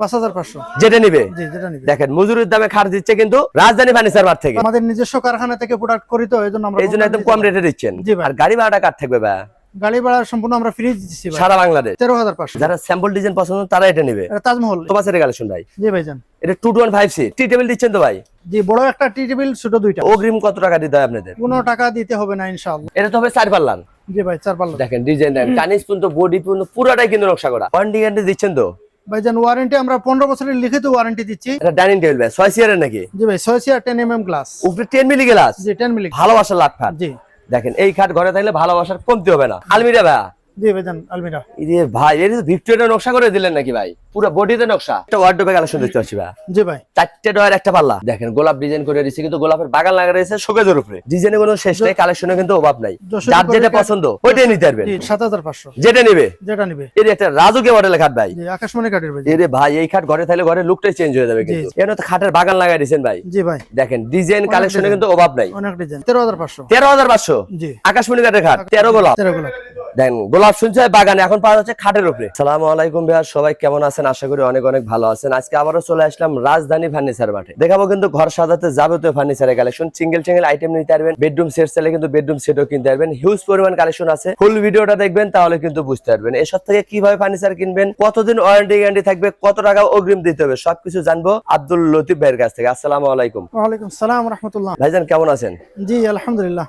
পাঁচ হাজার পাঁচশো। যেটা নিবে? জি যেটা নিবে। দেখেন মজুরির দামে খাট দিচ্ছে কিন্তু রাজধানী ফার্নিচার মার্ট থেকে। আমাদের নিজস্ব কারখানা থেকে প্রোডাক্ট করি তো এই জন্য আমরা এই জন্য একদম কম রেটে দিচ্ছেন। আর গাড়ি ভাড়াটা কাট থাকবে ভাই? গাড়ি ভাড়া সম্পূর্ণ আমরা ফ্রি দিচ্ছি সারা বাংলাদেশ। তেরো হাজার পাঁচশো। যারা স্যাম্পল ডিজাইন পছন্দ তারা এটা নেবে। এটা তাজমহল। তোমার সাথে কালেকশন ভাই। জি ভাইজান এটা two two one five C T table দিচ্ছেন তো ভাই? জি বড় একটা টি টেবিল ছোট দুইটা। অগ্রিম কত টাকা দিতে হয় আপনাদের? কোনো টাকা দিতে হবে না ইনশাআল্লাহ। এটা তো হবে চার পাল্লার। জি ভাই চার পাল্লা দেখেন ডিজাইন দেখেন কানিস পর্যন্ত বডি পর্যন্ত পুরোটাই কিন্তু নকশা করা। গ্যারান্টি দিচ্ছেন তো? ভাইজান ওয়ারেন্টি আমরা পনেরো বছরের লিখিত ওয়ারেন্টি দিচ্ছি। এটা ডাইনিং টেবিল ভাই ছয় সিয়ারের নাকি? জি ভাই ছয় chair ten M M glass উপরে টেন মিলি গ্লাস জি টেন মিলি ভালোবাসার লাখ জি। দেখেন এই খাট ঘরে থাকলে ভালোবাসার কমতি হবে না। আলমিরা ভাই জি ভাইজান আলমিরা। এই ভাই এটা ভিক্টোরিয়া নকশা করে দিলেন নাকি ভাই? পুরো বডিতে নকশা। একটা ওয়ার্ডরোবে কালেকশন দেখতে পাচ্ছি ভাই। জি ভাই। চারটে ডয়ার একটা পাল্লা। দেখেন গোলাপ ডিজাইন করে দিচ্ছে কিন্তু গোলাপের বাগান লাগা রয়েছে শোকেজের উপরে। ডিজাইনের কোনো শেষ নেই কালেকশনে কিন্তু অভাব নাই। যার যেটা পছন্দ ওইটাই নিতে পারবেন। জি সাত হাজার পাঁচশো। যেটা নেবে। যেটা নিবে। এর একটা রাজুকে মডেলের খাট ভাই। আকাশমণি কাঠের ভাই। এরে ভাই এই খাট ঘরে থাকলে ঘরে লুকটাই চেঞ্জ হয়ে যাবে কিন্তু। এর তো খাটের বাগান লাগাই দিয়েছেন ভাই। জি ভাই। দেখেন ডিজাইন কালেকশনে কিন্তু অভাব নাই। অনেক ডিজাইন তেরো হাজার পাঁচশো। তেরো হাজার পাঁচশো। জি। আকাশমণি কাঠের খাট তেরো গোলাপ। তেরো গোলাপ। দেন গোলাপ শুনছে বাগানে এখন পাওয়া যাচ্ছে খাটের উপরে। সালাম আলাইকুম ভাইয়া সবাই কেমন আছেন? আশা করি অনেক অনেক ভালো আছেন। আজকে আবারও চলে আসলাম রাজধানী ফার্নিচার মাঠে। দেখাবো কিন্তু ঘর সাজাতে যাবতীয় ফার্নিচারের কালেকশন সিঙ্গেল সিঙ্গেল আইটেম নিতে পারবেন। বেডরুম সেট চাইলে কিন্তু বেডরুম সেটও কিনতে পারবেন। হিউজ পরিমাণ কালেকশন আছে। ফুল ভিডিওটা দেখবেন তাহলে কিন্তু বুঝতে পারবেন। এসব থেকে কীভাবে ফার্নিচার কিনবেন? কতদিন ওয়ারেন্টি গ্যারান্টি থাকবে? কত টাকা অগ্রিম দিতে হবে? সবকিছু জানব আব্দুল লতিফ ভাইয়ের কাছ থেকে। আসসালামু আলাইকুম। ওয়ালাইকুম সালাম রহমতুল্লাহ। ভাইজান কেমন আছেন? জি আলহামদুলিল্লাহ।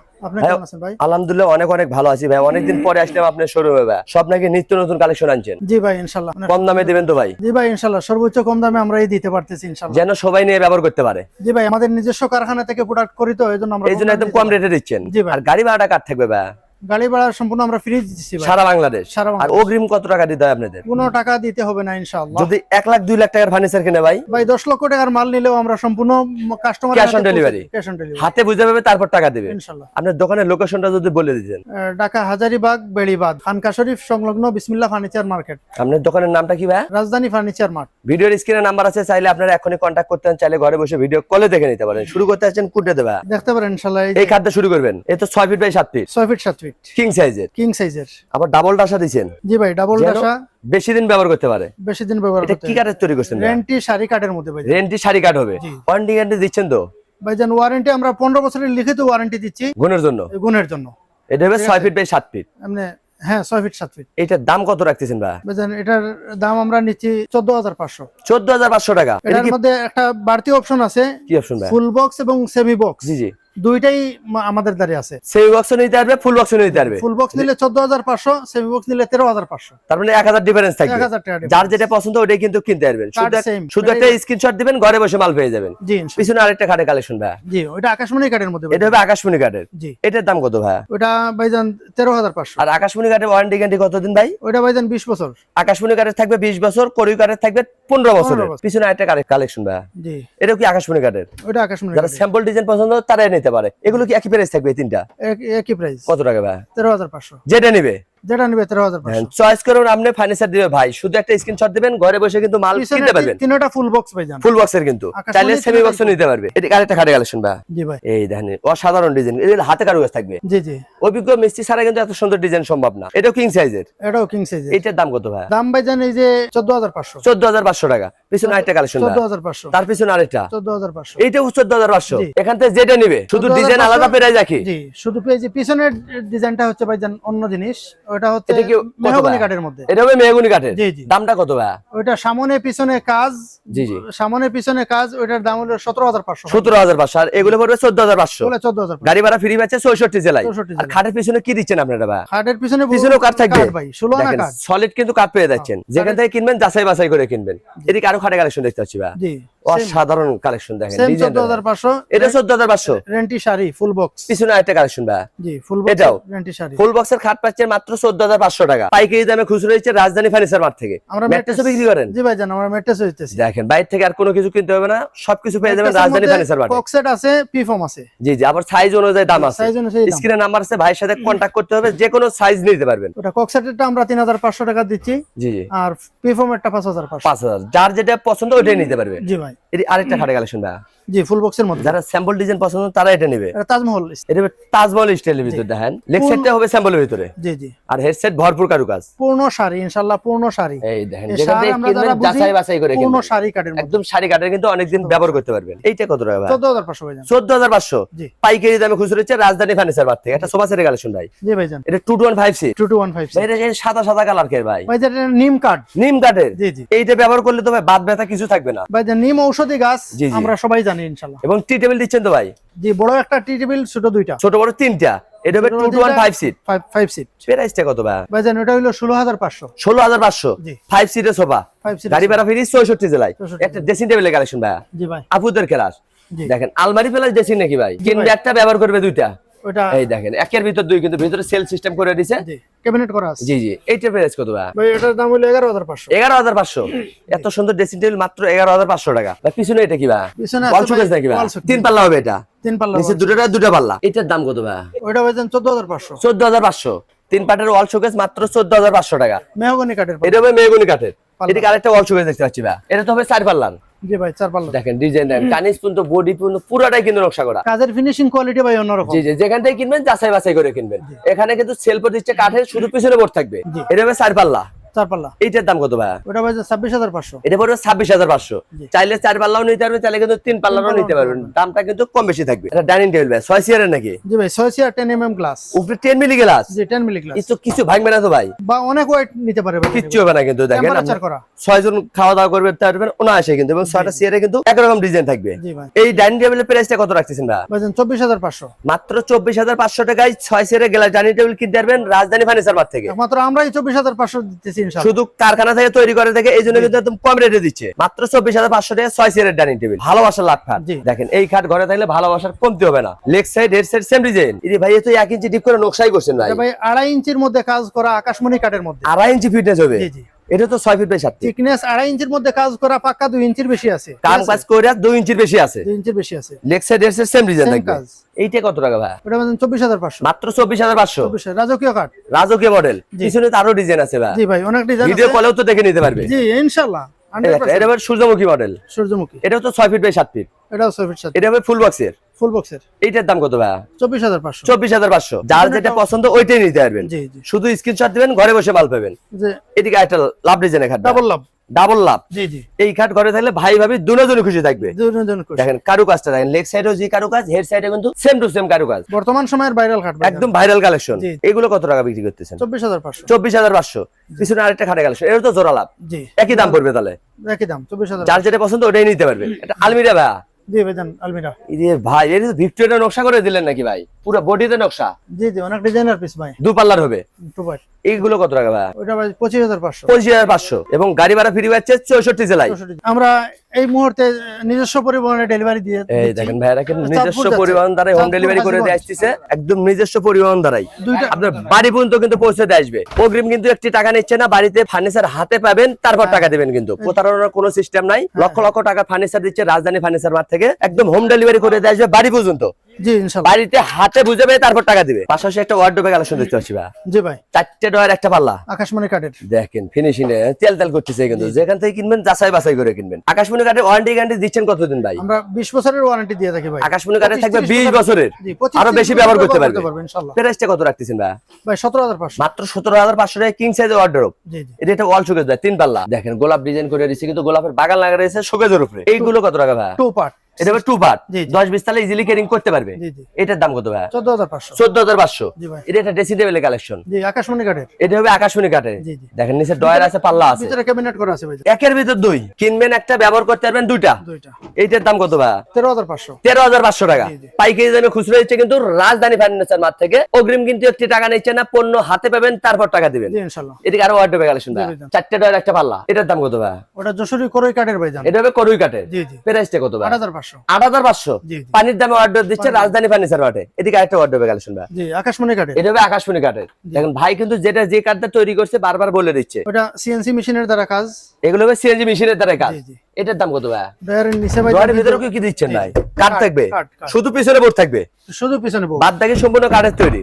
আলহামদুলিল্লাহ অনেক অনেক ভালো আছি ভাই। অনেকদিন পরে আসলাম আপনার শোরুমে ভাই। সব নাকি নিত্য নতুন কালেকশন আনছেন। জি ভাই ইনশাল্লাহ। কম দামে দেবেন তো ভাই। জি ভাই ইনশাল্লাহ। সর্বোচ্চ কম দামে আমরা এই দিতে পারতেছি ইনশাল্লাহ। যেন সবাই নিয়ে ব্যবহার করতে পারে। জি ভাই আমাদের নিজস্ব কারখানা থেকে প্রোডাক্ট করি তো এই জন্য আমরা এই জন্য একদম কম রেটে দিচ্ছেন। জি ভাই। আর গাড়ি ভাড়াটা কার থাকবে ভাই? গাড়ি ভাড়া সম্পূর্ণ আমরা ফ্রি দিচ্ছি সারা বাংলাদেশ? সারা আর। অগ্রিম কত টাকা দিতে হয় আপনাদের? কোনো টাকা দিতে হবে না ইনশাআল্লাহ। যদি এক লাখ দুই লাখ টাকার ফার্নিচার কিনে ভাই? ভাই দশ লক্ষ টাকার মাল নিলেও আমরা সম্পূর্ণ customer Cash on delivery? Cash on delivery হাতে বুঝে পাবে তারপর টাকা ইনশাআল্লাহ। আপনার দোকানের লোকেশনটা যদি বলে দিতেন। ঢাকা হাজারিবাগ বেড়িবাদ খানকা শরীফ সংলগ্ন বিসমিল্লাহ ফার্নিচার মার্কেট আপনার দোকানের নামটা কি ভাই? রাজধানী ফার্নিচার মার্ট ভিডিওর স্ক্রিনে নাম্বার আছে চাইলে আপনারা এখনই কন্ট্যাক্ট করতে চাইলে ঘরে বসে ভিডিও কলে দেখে নিতে পারেন। শুরু করতে আছেন কুটে দেবে। দেখতে পারেন ইনশাআল্লাহ এই খাদ্য শুরু করবেন। এই তো ছয় ফিট বাই সাত ফিট ছয় ফিট সাত ফিট কিং সাইজের কিং সাইজের আবার ডাবল ডাসা দিচ্ছেন জি ভাই ডাবল ডাসা। বেশি দিন ব্যবহার করতে পারে। বেশি দিন ব্যবহার করতে কি কাঠের তৈরি করছেন রেন্টি শাড়ি কাঠের মধ্যে ভাই। রেন্টি শাড়ি কাঠ হবে। ওয়ারেন্টি গ্যারান্টি দিচ্ছেন তো? ভাইজান ওয়ারেন্টি আমরা পনেরো বছরের লিখিত ওয়ারেন্টি দিচ্ছি। গুণের জন্য? গুণের জন্য। এটা হবে ছয় ফিট বাই সাত ফিট এমনি হ্যাঁ ছয় ফিট সাত ফিট এটার দাম কত রাখতেছেন ভাই? এটার দাম আমরা নিচ্ছি চোদ্দ হাজার পাঁচশো। চোদ্দ হাজার পাঁচশো টাকা। এটা এটার মধ্যে একটা বাড়তি অপশন আছে। কি অপশন ভাই? ফুল বক্স এবং সেমি বক্স জি জি। দুইটাই আমাদের দ্বারে আছে। সেই বক্স নিতে পারবে ফুল বক্স নিতে পারবে? ফুল বক্স নিলে চোদ্দ হাজার পাঁচশো সেমি বক্স নিলে তেরো হাজার পাঁচশো। তার মানে এক হাজার ডিফারেন্স এক থাকবে হাজার টাকা যার যেটা পছন্দ ওটাই কিন্তু কিনতে পারবেন। শুধু একটা স্ক্রিনশট দিবেন ঘরে বসে মাল পেয়ে যাবেন। জি পিছনে আরেকটা খাটে কালেকশন ভাই জি ওইটা আকাশমণি কাঠের মধ্যে এটা হবে আকাশমণি কাঠের। জি। এটার দাম কত ভাই ওইটা ভাইজান তেরো হাজার পাঁচশো। আর আকাশমণি কাঠের ওয়ারেন্টি গ্যারান্টি কতদিন ভাই? ওইটা ভাইজান বিশ বছর। আকাশমণি কাঠের থাকবে বিশ বছর করি কাঠের থাকবে পনেরো বছর 15 বছর। পিছনে আরেকটা কালেকশন ভাই জি। এটা কি আকাশমণি কাঠের? ওইটা আকাশমণি যারা স্যাম্পল ডিজাইন পছন্দ তারাই নিতে পারে। এগুলো কি একই প্রাইস থাকবে এই তিনটা? একই প্রাইস কত টাকা ভাই? তেরো হাজার পাঁচশো। যেটা নিবে? যেটা নিবে তেরো হাজার চয়েস করুন আপনি ফার্নিচার দিবে ভাই। শুধু একটা স্ক্রিনশট দিবেন ঘরে বসে কিন্তু মাল কিনতে পারবেন। তিনটা ফুল বক্স ভাইজান ফুল বক্সের কিন্তু। চাইলে সেমি বক্সও নিতে পারবে। এটা আরেকটা খাটে কালেকশন ভাই? জি ভাই। এই দেখেন অসাধারণ ডিজাইন এগুলো হাতে কারুকাজ থাকবে। জি জি। অভিজ্ঞ মিস্ত্রি ছাড়া কিন্তু এত সুন্দর ডিজাইন সম্ভব না। এটাও কিং সাইজের এটাও কিং সাইজের এটার দাম কত ভাই? দাম ভাইজান এই যে চোদ্দ হাজার পাঁচশো। চোদ্দ হাজার পাঁচশো টাকা। পিছনে আরেকটা কালেকশন চোদ্দ হাজার পাঁচশো। তার পিছনে আরেকটা। চোদ্দ হাজার পাঁচশো। এইটাও চোদ্দ হাজার পাঁচশো। জি। এখান থেকে যেটা নিবে শুধু ডিজাইন আলাদা পেরাই রাখি জি শুধু পেয়েছি পিছনের ডিজাইনটা হচ্ছে ভাইজান অন্য জিনিস। ওটা হচ্ছে মেহগনি কাঠের মধ্যে। এটা হবে মেহগুনি কাঠের? দামটা কত ভাই ওইটা সামনে পিছনে কাজ জি জি। সামনে পিছনে কাজ ওইটার দাম হলো সতেরো হাজার পাঁচশো সতেরো হাজার পাঁচশো। আর এগুলো পড়বে চোদ্দ হাজার পাঁচশো। বলে চোদ্দ হাজার গাড়ি ভাড়া ফ্রি পাচ্ছে চৌষট্টি জেলায়। আর খাটের পিছনে কি দিচ্ছেন আপনারা ভাই? খাটের পিছনে পিছনেও কাঠ থাকবে? ভাই ষোলো আনা কাঠ। সলিড কিন্তু কাঠ পেয়ে যাচ্ছেন। যেখান থেকে কিনবেন যাচাই বাছাই করে কিনবেন। এদিকে আরও খাটে কালেকশন দেখতে পাচ্ছি ভাই। জি। অসাধারণ কালেকশন দেখেন এটা চোদ্দ হাজার পাঁচশো। রেন্টি শাড়ি ফুল বক্স পিছনে আরেকটা কালেকশন ভাই। জি ফুল এটাও? রেন্টি শাড়ি। ফুল বক্সের খাট পাচ্ছেন মাত্র চোদ্দ হাজার পাঁচশো টাকা। পাইকারি দামে খুচরো হচ্ছে রাজধানী ফার্নিচার মার্ট থেকে। আমরা ম্যাট্রেসও বিক্রি করেন। জি ভাই জান আমরা মেট্রেস হইতেছি দেখেন বাইরে থেকে আর কোনো কিছু কিনতে হবে না। সবকিছু পেয়ে যাবেন রাজধানী ফার্নিচার মার্ট। কক্সেট আছে পিফর্ম আছে। জি জি আবার সাইজ অনুযায়ী দাম আছে। সাইজ অনুযায়ী স্ক্রিনে নাম্বার আছে ভাইয়ের সাথে কন্ট্যাক্ট করতে হবে যে কোনো সাইজ নিতে পারবেন। ওটা কক্সেটেরটা আমরা তিন হাজার পাঁচশো টাকা দিচ্ছি। জি জি। আর পিফর্মেরটা পাঁচ হাজার পাঁচশো। পাঁচ হাজার। যার যেটা পছন্দ ওইটাই নিতে পারবে। জি ভাই। এটি আরেকটা খাটে কালেকশন ভাই জি ফুল বক্সের মধ্যে। যারা স্যাম্পল ডিজাইন পছন্দ তারা এটা নেবে। এটা তাজমহল এটা তাজমহল স্টাইলের ভিতরে দেখেন। লেগ সাইডটা হবে স্যাম্পলের ভিতরে। জি জি। আর হেডসেট ভরপুর কারুকাজ। পূর্ণ শাড়ি ইনশাল্লাহ পূর্ণ শাড়ি। এই দেখেন কিনবেন যারা যাচাই বাছাই করে পূর্ণ শাড়ি কাটের একদম শাড়ি কাটের কিন্তু অনেকদিন ব্যবহার করতে পারবেন। এইটা কত টাকা ভাই? চোদ্দ হাজার পাঁচশো ভাইজান। চোদ্দ হাজার পাঁচশো? জি। পাইকারি দামে খুচরো হচ্ছে রাজধানী ফার্নিচার থেকে। একটা সোফা সেটের কালেকশন ভাই। জি ভাইজান। এটা two two one five C two two one five এটা সাদা সাদা কালার কে ভাই? এটা নিম কাঠ। নিম কাঠের। জি জি। এইটা ব্যবহার করলে তো ভাই বাদ ব্যথা কিছু থাকবে না। ভাইজান নিম ঔষধি গাছ। আমরা সবাই জানি ইনশাল্লাহ। এবং টি টেবিল দিচ্ছেন তো ভাই? জি বড় একটা টি টেবিল ছোট দুইটা। ছোট বড় তিনটা। এটা হবে টু সিট প্রাইসটা কত ভাই? হলো সিটের সোফা গাড়ি ভাড়া ফিরি জেলায়। একটা ড্রেসিং টেবিলের কালেকশন ভাই জি ভাই। আপুদের কেরাস জি। দেখেন আলমারি প্লাস ড্রেসিং নাকি ভাই? কিনবে একটা ব্যবহার করবে দুইটা। ওটা এই দেখেন একের ভিতর দুই কিন্তু ভিতরে সেল সিস্টেম করে জি ক্যাবিনেট করা আছে। জি জি প্রাইস কত ভাই? ভাই এটার দাম হলো এগারো হাজার পাঁচশো। এগারো হাজার পাঁচশো। এত সুন্দর ড্রেসিং টেবিল মাত্র এগারো হাজার পাঁচশো টাকা। ভাই পিছনে এটা কি ভাই? পিছনে শোকেস ভাই, নাকি ভাই? তিন পাল্লা হবে এটা। তিন পাল্লা নিচে দুটোটা দুটো পাল্লা। এটার দাম কত ভাই? ওইটা ভাইজান চোদ্দ হাজার পাঁচশো। চোদ্দ হাজার পাঁচশো। তিন পাটের ওয়াল শোকেস মাত্র চোদ্দ হাজার পাঁচশো টাকা। মেহগনি কাঠের এটা হবে মেগুনি কাঠের। পাল্লা। এদিকে আরেকটা ওয়াল শোকেস দেখতে পাচ্ছি ভাই। এটা তো হবে চার পাল্লার। জি ভাই চার পাল্লা। দেখেন ডিজাইন দেখেন কানিস পর্যন্ত বডি পর্যন্ত পুরোটাই কিন্তু নকশা করা। কাজের ফিনিশিং কোয়ালিটি ভাই অন্যরকম। জি জি যেখান থেকে কিনবেন যাচাই বাছাই করে কিনবেন। এখানে কিন্তু সেল প্রতিষ্ঠা কাঠের শুধু পিছনে বোর্ড থাকবে। এটা হবে চার পাল্লা। এইটার দাম কত ভাই? ওটা ভাইজান ছাব্বিশ হাজার পাঁচশো। এটা পড়বে ছাব্বিশ হাজার পাঁচশো। চাইলে চার পাল্লাও নিতে পারবেন চাইলে কিন্তু তিন পাল্লাও পাল্লাও নিতে নিতে পারবেন। দামটা কিন্তু কম বেশি থাকবে। এটা ডাইনিং টেবিল ভাই ছয় চেয়ারের নাকি? জি ভাই ছয় chair ten M M glass উপরে টেন মিলি গ্লাস জি টেন মিলি গ্লাস কিছু কিছু ভাঙবে না তো ভাই? বা অনেক ওয়েট নিতে পারে ভাই। কিচ্ছু হবে না কিন্তু দেখেন ছয় জন খাওয়া দাওয়া করবে পারবেন অনায়াসে কিন্তু এবং ছয়টা চেয়ারে কিন্তু একরকম ডিজাইন থাকবে। এই ডাইনিং টেবিলের প্রাইসটা কত রাখতেছেন ভাই? চব্বিশ হাজার পাঁচশো। মাত্র চব্বিশ হাজার পাঁচশো টাকায় ছয় চেয়ারে গেলে ডাইনিং টেবিল কিনতে পারবেন রাজধানী ফার্নিচার মার্ট থেকে। একমাত্র আমরাই চব্বিশ হাজার পাঁচশো দিতেছি শুধু কারখানা থেকে তৈরি করে থেকে এই জন্য কিন্তু একদম কম রেটে দিচ্ছে। মাত্র চব্বিশ হাজার পাঁচশো টাকা ছয় সিয়ারের ডাইনিং টেবিল। ভালোবাসার লাভ খাট। দেখেন এই খাট ঘরে থাকলে ভালোবাসার কমতে হবে না। Leg side head side same design এই ভাই তো এক ইঞ্চি ডিপ করে নকশাই করছেন ভাই। ভাই আড়াই ইঞ্চির মধ্যে কাজ করা আকাশমণি কাঠের মধ্যে। আড়াই ইঞ্চি ফিটনেস হবে। জি জি। এটা তো ছয় ফিট বাই থিকনেস আড়াই ইঞ্চির মধ্যে কাজ করা পাক্কা ইঞ্চির বেশি আছে। করে দুই ইঞ্চির বেশি আছে। ইঞ্চির বেশি আছে। Leg side side same design থাকবে এইটা কত টাকা ভাই? ওটা হাজার পাঁচশো। মাত্র চব্বিশ হাজার পাঁচশো? চব্বিশ হাজার। রাজকীয় কাঠ। রাজকীয় মডেল পিছনে তো আরও ডিজাইন আছে ভাই। জি ভাই অনেক ডিজাইন ভিডিও কলেও তো দেখে নিতে পারবে। জি ইনশাল্লাহ। এটা আবার সূর্যমুখী মডেল সূর্যমুখী। এটা তো ছয় ফিট বাই সাত ফিট এটাও ছয় ফিট এটা হবে ফুল বক্সের ফুল বক্সের এইটার দাম কত ভাই যার যেটা পছন্দ ওইটাই নিতে পারবেন। জি জি। শুধু স্ক্রিনশট দিবেন ঘরে বসে মাল পাবেন। এদিকে একটা লাভ ডিজাইনের খাট ডাবল লাভ ডাবল লাভ জি জি। এই খাট ঘরে থাকলে ভাই ভাবি দুজনে খুশি থাকবে। দুজন দেখেন লেগ সাইডেও যে হেড সাইডে কিন্তু সেম টু সেম বর্তমান সময়ের ভাইরাল খাট একদম ভাইরাল কালেকশন এগুলো কত টাকা বিক্রি করতেছেন? চব্বিশ হাজার পাঁচশো। চব্বিশ হাজার পাঁচশো। পিছনে আরেকটা খাটে কালেকশন এটা তো জোড়া লাভ। জি। একই দাম পড়বে তাহলে। একই দাম চব্বিশ হাজার যার যেটা পছন্দ ওটাই নিতে পারবে। এটা আলমিরা ভাই জি ভাইজান আলমিরা। এই ভাই এটা ভিক্টোরিয়া নকশা করে দিলেন নাকি ভাই? পুরো বডিতে নকশা? জি জি অনেক ডিজাইনার পিস ভাই। দু পাল্লার হবে? টু এইগুলো কত টাকা ভাই? ওটা ভাই পঁচিশ হাজার পাঁচশো। পঁচিশ হাজার পাঁচশো। এবং গাড়ি ভাড়া ফ্রি পাচ্ছে চৌষট্টি জেলায়। আমরা এই মুহূর্তে নিজস্ব পরিবহনে ডেলিভারি দিয়ে এই দেখেন ভাইরা কিন্তু নিজস্ব পরিবহন দ্বারাই হোম ডেলিভারি করে দিয়ে। আসতেছে একদম নিজস্ব পরিবহন দ্বারাই। আপনার বাড়ি পর্যন্ত কিন্তু পৌঁছে দিয়ে আসবে। অগ্রিম কিন্তু একটি টাকা নিচ্ছে না বাড়িতে ফার্নিচার হাতে পাবেন তারপর টাকা দিবেন কিন্তু। প্রতারণার কোনো সিস্টেম নাই। লক্ষ লক্ষ টাকা ফার্নিচার দিচ্ছে রাজধানী ফার্নিচার মার্ট থেকে। একদম হোম ডেলিভারি করে দিয়ে আসবে বাড়ি পর্যন্ত। বাড়িতে হাতে বুঝাবে তারপর টাকা দিবে। পাশাপাশি একটা ওয়ার্ডরোবে কালেকশন দেখতে পাচ্ছি ভাই জি ভাই। চারটে ডয়ের একটা পাল্লা। আকাশমণি কাঠের দেখেন ফিনিশিং এ তেল তেল করতেছে কিন্তু। যেখান থেকে কিনবেন যাচাই বাছাই করে কিনবেন। আকাশমণি কাঠের ওয়ারেন্টি গ্যারান্টি দিচ্ছেন কতদিন ভাই? আমরা বিশ বছরের ওয়ারেন্টি দিয়ে থাকি ভাই। আকাশমণি থাকবে 25 বিশ বছরের আরও বেশি ব্যবহার করতে পারবে। ইনশাআল্লাহ প্রাইসটা কত রাখতেছেন ভাই? ভাই সতেরো হাজার পাঁচশো। মাত্র সতেরো হাজার পাঁচশো টাকা কিং সাইজের ওয়ার্ড্রপ এটা একটা ওয়াল শোকেস দেয় তিন পাল্লা। দেখেন গোলাপ ডিজাইন করে দিচ্ছে কিন্তু গোলাপের বাগান লাগা রয়েছে শোকেজের উপরে। এইগুলো কত টাকা ভাই? টু পার্ট এটা টু পার্ট। দশ বিশ তালে ইজিলি ক্যারিং করতে পারবে। এটার দাম কত ভাই চোদ্দ হাজার পাঁচশো। চোদ্দ হাজার পাঁচশো। এটা একটা ড্রেসিং কালেকশন আকাশমণি কাঠের। এটা হবে আকাশমণি কাঠে জি, জি। দেখেন নিচে ডয়ার আছে পাল্লা আছে। ভিতরে ক্যাবিনেট করা আছে ভাই। একের ভিতর দুই। কিনবেন একটা ব্যবহার করতে পারবেন দুইটা। এইটার দাম কত ভাই তেরো হাজার পাঁচশো। তেরো হাজার পাঁচশো টাকা। পাইকারি দামে খুচরো দিচ্ছে কিন্তু রাজধানী ফার্নিচার মার্ট থেকে। অগ্রিম কিন্তু একটি টাকা নিচ্ছে না পণ্য হাতে পাবেন তারপর টাকা দিবেন। এদিকে আরও ওয়ার্ড কালেকশন। চারটে ডয়ের একটা পাল্লা। এটার দাম কত ভাই ওটা যশোরী করই কাঠের ভাই এটা হবে করুই কাঠের। প্রাইসটা কত ভাই আট হাজার পাঁচশো। আট হাজার পাঁচশো পানির দামে অর্ডার দিচ্ছে রাজধানী ফার্নিচার এদিকে আরেকটা অর্ডার কালেকশন ভাই। আকাশমণি এটা হবে আকাশমণি কাঠের। দেখেন ভাই কিন্তু যেটা যে কাঠটা তৈরি করছে বারবার বলে দিচ্ছে। ওটা সিএনসি মেশিনের দ্বারা কাজ। এগুলো হবে সিএনজি মেশিনের দ্বারা কাজ। এটার দাম কত ভাই? ডয়ারের নিচে ভাই ডয়ারের ভিতরে কি দিচ্ছেন ভাই? কাঠ থাকবে। শুধু পিছনে বোর্ড থাকবে? শুধু পিছনে বউ বাদ বাকি সম্পূর্ণ কাঠের তৈরি?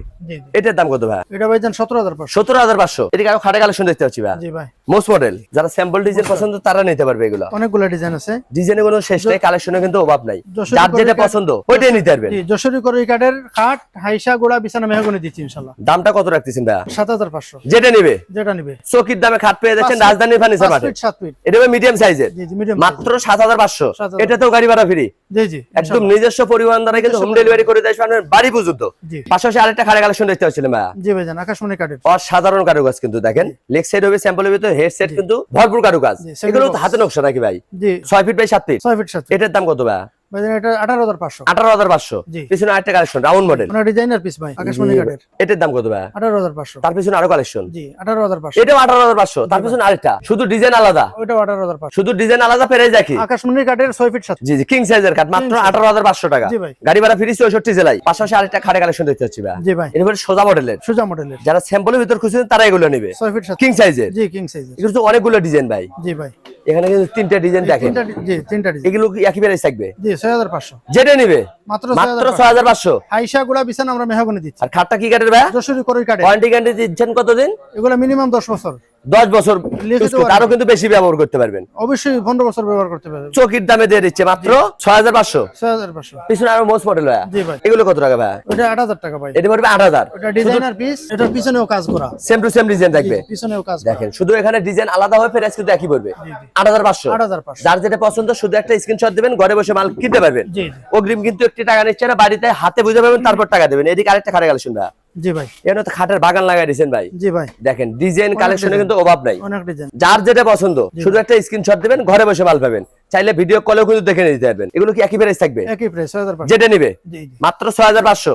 এটার দাম কত ভাই? এটা ভাই জান সতেরো হাজার পাঁচশো। সতেরো হাজার পাঁচশো। এদিকে আরও খাটে কালেকশন দেখতে পাচ্ছি ভাই। জি ভাই। মোস্ট মডেল যারা স্যাম্পল ডিজাইন পছন্দ তারা নিতে পারবে এগুলো। অনেকগুলো ডিজাইন আছে। ডিজাইনে কোনো শেষ নেই কালেকশনে কিন্তু অভাব নাই। যার যেটা পছন্দ ওইটাই নিতে পারবেন। জি যশোরী করই কাঠের খাট হাইসা গোড়া বিছানা মেহগনি দিচ্ছি ইনশাল্লাহ। দামটা কত রাখতেছেন হাজার পাঁচশো। যেটা নিবে? যেটা নিবে। চকির দামে খাট পেয়ে যাচ্ছেন রাজধানীর ফার্নিচার পাঁচ মাঠে। ফিট সাত ফিট। এটা মিডিয়াম সাইজের জি জি মিডিয়াম মাত্র সাত হাজার পাঁচশো। 7,500 এটাতেও গাড়ি ভাড়া ফ্রি একদম নিজস্ব পরিবহন দ্বারা কিন্তু হোম ডেলিভারি করে দেয় আপনার বাড়ি পর্যন্ত। পাশাপাশি আরেকটা খারাপ কালেকশন দেখতে পাচ্ছিলেন ভাইয়া? জি ভাইজান আকাশমণি কাঠের অসাধারণ কারুকাজ কিন্তু দেখেন। লেগ সাইড হবে স্যাম্পলের ভিতরে হেডসেট কিন্তু ভরপুর কারুকাজ। এগুলো হাতে নকশা নাকি ভাই? জি। ছয় ফিট বাই সাত ফিট ছয় ফিট সাত এটার দাম কত ভাই ভাইজান এটা আঠারো হাজার পাঁচশো। আঠারো হাজার পাঁচশো। পিছনে আরেকটা collection round model designer piece ভাই আকাশমণি কাঠের এটার দাম কত ভাই আঠারো হাজার পাঁচশো। তার পিছনে আরও কালেকশন জি আঠারো হাজার পাঁচশো। এটাও আঠারো হাজার পাঁচশো। তার পিছনে আরেকটা। শুধু ডিজাইন আলাদা। ওইটাও আঠারো হাজার পাঁচশো। শুধু ডিজাইন আলাদা পেরে দেখি আকাশমণি কাঠের ছয় ফিট সাত। জি জি কিং সাইজের কাঠ মাত্র আঠারো হাজার পাঁচশো টাকা। গাড়ি ভাড়া ফ্রি চৌষট্টি জেলায়। পাশাপাশি আরেকটা কালেকশন দেখতে পাচ্ছি ভাই জি ভাই। এরপরে সোজা মডেলের সোজা মডেলের যারা স্যাম্পলের ভিতর খুঁজছেন তারা এগুলো নেবে। ছয় ফিট সাত। কিং সাইজের জি কিং সাইজের এগুলো তো অনেকগুলো ডিজাইন ভাই। জি ভাই। এখানে কিন্তু তিনটা ডিজাইন দেখেন। তিনটা ডি- জি তিনটা ডিজাইন এগুলো কি একই প্রাইস থাকবে? জি যেটা নিবে? মাত্র মাত্র ছয় হাজার পাঁচশো? আইসা গুলা বিছানা আমরা মেহগনি দিচ্ছি। আর খাটটা কি কাটের ভাই? কত করই কাঠের ওয়ারেন্টি গ্যারান্টি দিচ্ছেন কতদিন? এগুলো মিনিমাম দশ বছর। দশ বছর আরও কিন্তু বেশি ব্যবহার করতে পারবেন। অবশ্যই পনেরো বছর ব্যবহার করতে পারবে চকির দামে দিয়ে দিচ্ছে মাত্র ছয় হাজার পাঁচশো। ছয় হাজার পাঁচশো। পিছনে আরও মোস্ট মডেল ভাই। এগুলো কত টাকা ভাই? ওটা আট হাজার টাকা ভাই। এটা পড়বে আট হাজার। ওটা ডিজাইনার পিস এটার পিছনেও কাজ করা। সেম টু সেম ডিজাইন থাকবে। পিছনেও কাজ দেখেন শুধু এখানে ডিজাইন আলাদা হয়ে প্রাইস কিন্তু একই পড়বে। আট হাজার পাঁচশো। আট হাজার পাঁচশো। যার যেটা পছন্দ শুধু একটা স্ক্রিনশট দিবেন ঘরে বসে মাল কিনতে পারবেন। অগ্রিম কিন্তু একটি টাকা নিচ্ছে না বাড়িতে হাতে বুঝে পাবেন তারপর টাকা দেবেন। এদিকে আরেকটা খাটে গেল ভাই। জি ভাই। এখানে তো খাটের বাগান লাগাই দিয়েছেন ভাই। জি ভাই। দেখেন ডিজাইন কালেকশনে কিন্তু অভাব নাই। অনেক ডিজাইন যার যেটা পছন্দ শুধু একটা স্ক্রিনশট দিবেন ঘরে বসে মাল পাবেন। চাইলে ভিডিও কলেও কিন্তু দেখে নিতে পারবেন। এগুলো কি একই প্রাইস থাকবে? একই প্রাইস যেটা নিবে? মাত্র ছয় হাজার পাঁচশো।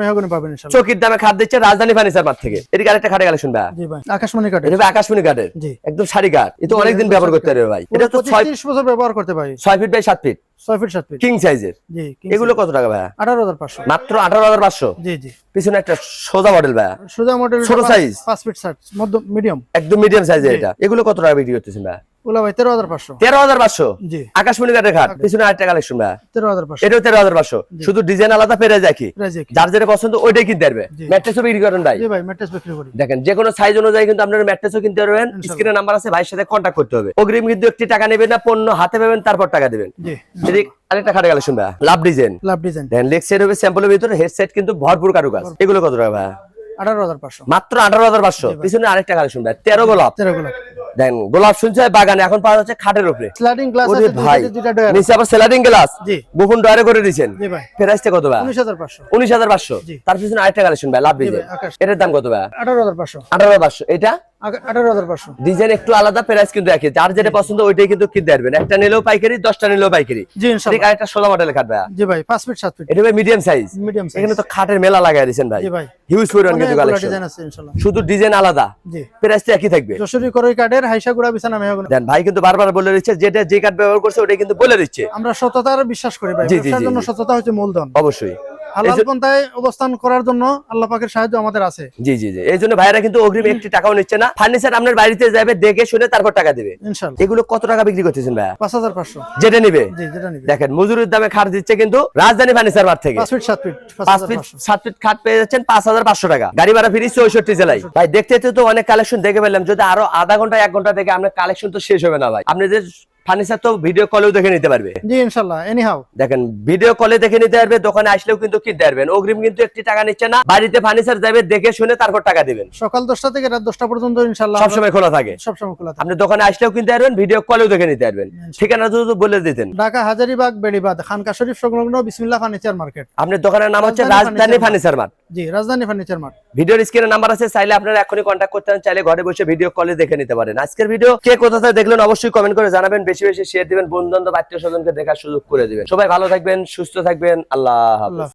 মেহগনি পাবেন চকির দামে খাট দিচ্ছে রাজধানী ফার্নিচার মার্ট থেকে। এদিকে আরেকটা খাটে কালেকশন ভাই? জি ভাই আকাশমণি এটা আকাশমণি কাঠের। একদম সারি কাঠ। এটা অনেকদিন ব্যবহার করতে পারবে ভাই। এটা তো ছয় পঁচিশ বছর ব্যবহার করতে পারি ছয় ফিট বাই সাত ফিট ছয় ফিট সাত ফিট। কিং সাইজের জি এগুলো কত টাকা ভাই আঠারো হাজার পাঁচশো। মাত্র আঠারো হাজার পাঁচশো? জি জি। পিছনে একটা সোজা মডেল ভাই সোজা মডেল ছোট size? পাঁচ ফিট ষাট মধ্য মিডিয়াম একদম মিডিয়াম সাইজের এটা। এগুলো কত টাকা বিক্রি করতেছেন ভাই ওলা ভাই তেরো হাজার পাঁচশো। তেরো হাজার পাঁচশো? আকাশমণি কাঠের খাট। পিছনে আরেকটা কালেকশন ভাই তেরো হাজার পাঁচশো। এটাও তেরো হাজার পাঁচশো। শুধু ডিজাইন আলাদা পেরে কি? যার যেটা পছন্দ ওইটাই কিনতে পারবে। জি। ম্যাট্রেসও বিক্রি করেন ভাই। ভাই ম্যাট্রেস বিক্রি করি। দেখেন যে কোনো সাইজ অনুযায়ী কিন্তু আপনার ম্যাট্রেসও কিনতে পারবেন। স্ক্রিনে নাম্বার আছে ভাইয়ের সাথে কন্ট্যাক্ট করতে হবে। অগ্রিম কিন্তু একটি টাকা নেবেন না পণ্য হাতে পাবেন তারপর টাকা দেবেন। এদিক আরেকটা খাটে কালেকশন ভাই লাভ ডিজাইন লাভ ডিজাইন দেখেন লেগ সেট হবে স্যাম্পলের ভিতরে হেডসেট কিন্তু ভরপুর কারুকাজ। এগুলো কত টাকা ভাই? মাত্র আঠারো হাজার পাঁচশো। পিছনে আরেকটা কালেকশন ভাই তেরো গোলাপ। তেরো গোলাপ। দেখেন গোলাপ শুনছে বাগানে এখন পাওয়া যাচ্ছে খাটের উপরে। স্লাইডিং গ্লাস আছে ভাই নিচে আবার সেলারিং গ্লাস জি। গোপন ডয়ারে করে দিয়েছেন। জি ভাই। প্রাইসটা কত ভাই? উনিশ হাজার পাঁচশো। উনিশ হাজার পাঁচশো। জি। তার পিছনে আরেকটা কালেকশন ভাই লাভ ডিজাইন এটার দাম কত ভাই? আঠারো হাজার পাঁচশো। আঠারো হাজার পাঁচশো। এটা? আকা- আঠারো হাজার পাঁচশো। ডিজাইন একটু আলাদা প্রাইস কিন্তু একই। যার যেটা পছন্দ ওইটাই কিন্তু কিনতে পারবেন। একটা নিলেও পাইকারি দশটা নিলেও পাইকারি। জি ইনশাল্লাহ। ঠিক আরেকটা মডেলের খাট ভাই জি ভাই পাঁচ ফিট সাত ফিট এটা ভাই মিডিয়াম সাইজ মিডিয়াম সাইজ এখানে তো খাটের মেলা লাগাই দিয়েছেন ভাই। হিউজ পরিমাণ কিন্তু কালেকশন ডিজাইন আছে ইনশাল্লাহ। শুধু ডিজাইন আলাদা। প্রাইসটা একই থাকবে। যশোরী করই কাঠের হাইসা গুড়া বিছানা মেহগনি। দেন ভাই কিন্তু বারবার বলে দিচ্ছে যেটা যে কাঠ ব্যবহার করছে ওটাই কিন্তু বলে দিচ্ছে। আমরা সততার বিশ্বাস করি ভাই জন্য সততা হচ্ছে মূলধন। অবশ্যই। হালাল পন্থায় অবস্থান করার জন্য আল্লাহ পাকের সাহায্য আমাদের আছে। জি জি জি। এই জন্য ভাইরা কিন্তু অগ্রিম একটি টাকাও নিচ্ছে না। ফার্নিচার আপনার বাড়িতে যাবে দেখে শুনে তারপর টাকা দেবে। ইনশাল্লাহ এগুলো কত টাকা বিক্রি করতেছেন ভাইয়া? পাঁচ হাজার পাঁচশো। যেটা নিবে? জি যেটা নিবে। দেখেন মজুরির দামে খাট দিচ্ছে কিন্তু রাজধানী ফার্নিচার মার্ট থেকে। ফিট ফিট ফিট ফিট খাট পেয়ে যাচ্ছেন টাকা। গাড়ি ভাড়া ফিরি চৌষট্টি জেলায়। ভাই দেখতে তো অনেক কালেকশন দেখে পেলাম যদি আরও আধা ঘণ্টা এক ঘণ্টা দেখে আপনার কালেকশন তো শেষ হবে না ভাই। আপনাদের ফার্নিচার তো ভিডিও কলেও দেখে নিতে পারবে। জি ইনশাল্লাহ এনি হাউ দেখেন ভিডিও কলে দেখে নিতে পারবে দোকানে আসলেও কিন্তু কিনতে পারবেন অগ্রিম কিন্তু একটি টাকা নিচ্ছে না বাড়িতে ফার্নিচার যাবে দেখে শুনে তারপর টাকা দিবেন। সকাল দশটা থেকে রাত দশটা পর্যন্ত ইনশাল্লাহ সবসময় খোলা থাকে। সবসময় খোলা থাকে। আপনি দোকানে আসলেও কিনতে পারবেন ভিডিও কলেও দেখে নিতে পারবেন। ঠিকানা বলে দিতেন। ঢাকা হাজারিবাগ বেড়িবাদ খানকা শরীফ সংলগ্ন বিসমিল্লাহ ফার্নিচার মার্কেট। আপনার দোকানের নাম হচ্ছে রাজধানী ফার্নিচার মার্ট জি রাজধানী ফার্নিচার মার্ট। ভিডিওর স্ক্রিনে নাম্বার আছে চাইলে আপনারা এখনই কন্ট্যাক্ট করতে পারেন চাইলে ঘরে বসে ভিডিও কলে দেখে নিতে পারেন। আজকের ভিডিও কে কোথা থেকে দেখলেন অবশ্যই কমেন্ট করে জানাবেন বেশি বেশি শেয়ার দিবেন বন্ধু বান্ধব আত্মীয় স্বজনকে দেখার সুযোগ করে দিবেন। সবাই ভালো থাকবেন সুস্থ থাকবেন আল্লাহ হাফেজ। আল্লাহ